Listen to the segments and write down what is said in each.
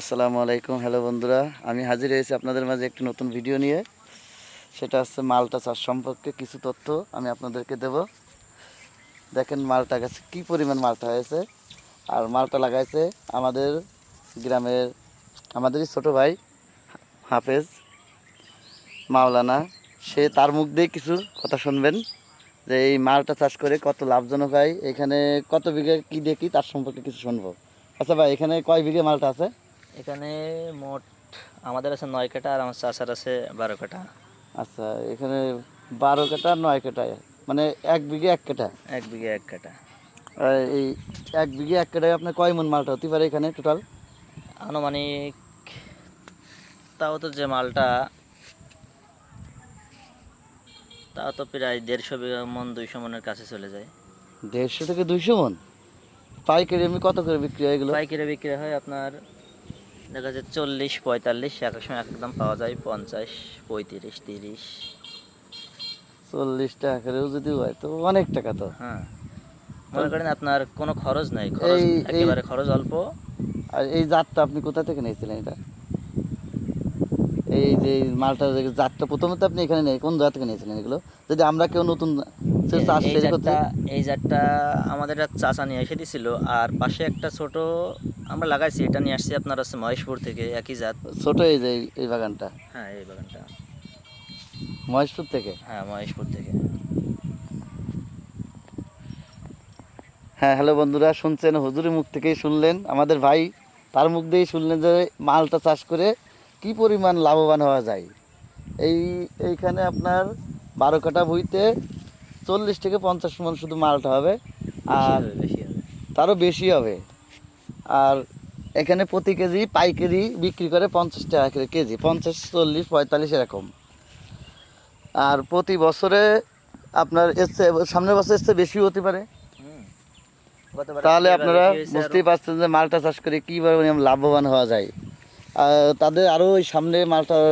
আসসালামু আলাইকুম, হ্যালো বন্ধুরা। আমি হাজির হয়েছি আপনাদের মাঝে একটি নতুন ভিডিও নিয়ে। সেটা হচ্ছে মালটা চাষ সম্পর্কে কিছু তথ্য আমি আপনাদেরকে দেব। দেখেন মালটা গাছে, কী পরিমাণ মালটা হয়েছে। আর মালটা লাগাইছে আমাদের গ্রামের, আমাদেরই ছোট ভাই হাফেজ মাওলানা। সে তার মুখ দিয়ে কিছু কথা শুনবেন, যে এই মালটা চাষ করে কত লাভজনক হয়, এখানে কত বিঘা কী দেখি তার সম্পর্কে কিছু শুনব। আচ্ছা ভাই, এখানে কয় বিঘে মালটা আছে? এখানে মোট আমাদের আছে নয় কাটা আর আমার চাষার আছে বারো কাটা আচ্ছা এখানে বারো কাটা নয় কাটা মানে এক বিঘে এক কাটা এক বিঘে এক কাটা আর এই এক বিঘে এক কাটায় আপনার কয় মন মালটা হতে পারে এখানে টোটাল আনুমানিক তাও তো যে মালটা তাও তো প্রায় দেড়শো বিঘা মন দুইশো মনের কাছে চলে যায়। দেড়শো থেকে দুইশো মন? পাইকারি আমি কত করে বিক্রি হয় এগুলো? পাইকারি বিক্রি হয় আপনার দেখা যাচ্ছে চল্লিশ পঁয়তাল্লিশ এক এক সময় একদম এক পাওয়া যায় পঞ্চাশ পঁয়ত্রিশ তিরিশ। চল্লিশ টাকা করেও যদি হয় তো অনেক টাকা তো। হ্যাঁ। মনে করেন আপনার কোনো খরচ নাই খরচ একেবারে খরচ অল্প। আর এই জাতটা আপনি কোথা থেকে নিয়েছিলেন এটা? এই যে মালটা জাতটা প্রথমে তো আপনি এখানে নেই কোন জাত থেকে নিয়েছিলেন এগুলো? যদি আমরা কেউ নতুন এই- চাষ এই জাতটা আমাদের এক চাচা নিয়ে এসে দিছিল আর পাশে একটা ছোট আমরা লাগাইছি এটা নিয়ে আসছি আপনার হচ্ছে মহেশপুর থেকে একই জাত। ছোট এই যে এই বাগানটা? হ্যাঁ এই বাগানটা। মহেশপুর থেকে? হ্যাঁ মহেশপুর থেকে। হ্যাঁ হ্যালো বন্ধুরা শুনছেন? হুজুরের মুখ থেকেই শুনলেন। আমাদের ভাই তার মুখ দিয়েই শুনলেন যে মালটা চাষ করে কি পরিমাণ লাভবান হওয়া যায়? এই এইখানে আপনার বারো কাটা বইতে চল্লিশ থেকে পঞ্চাশ মন শুধু মালটা হবে। আর বেশি হবে, তারও বেশি হবে। আর এখানে প্রতি কেজি পাইকারি বিক্রি করে পঞ্চাশ টাকা করে কেজি পঞ্চাশ চল্লিশ পঁয়তাল্লিশ এরকম। আর প্রতি বছরে আপনার চেয়ে সামনের বছর চেয়ে বেশিও হতে পারে। তাহলে আপনারা বেশি। বুঝতেই পারছেন যে মালটা চাষ করে কীভাবে লাভবান হওয়া যায়। তাদের আরও ওই সামনে মালটার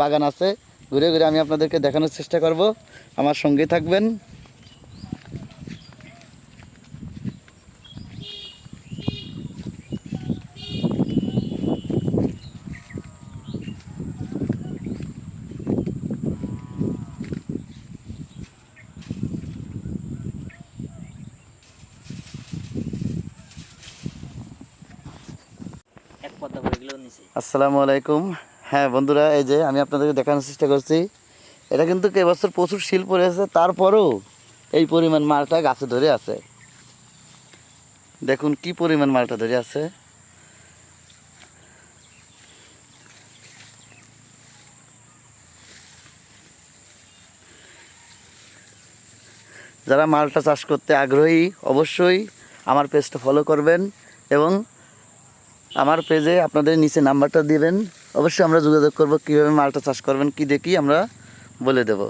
বাগান আছে। ঘুরে ঘুরে আমি আপনাদেরকে দেখানোর চেষ্টা করব। আমার সঙ্গে থাকবেন। আসসালামু আলাইকুম। হ্যাঁ বন্ধুরা, এই যে আমি আপনাদেরকে দেখানোর চেষ্টা করছি, এটা কিন্তু এবছর প্রচুর শিল পড়েছে তারপরেও এই পরিমাণ মালটা গাছে ধরে আছে। দেখুন কি পরিমাণ মালটা ধরে আছে। যারা মালটা চাষ করতে আগ্রহী, অবশ্যই আমার পেজটা ফলো করবেন এবং আমার পেজে আপনাদের নিচে নাম্বারটা দিবেন। অবশ্যই আমরা যোগাযোগ করব, কীভাবে মালটা চাষ করবেন, কি দেখি আমরা বলে দেব।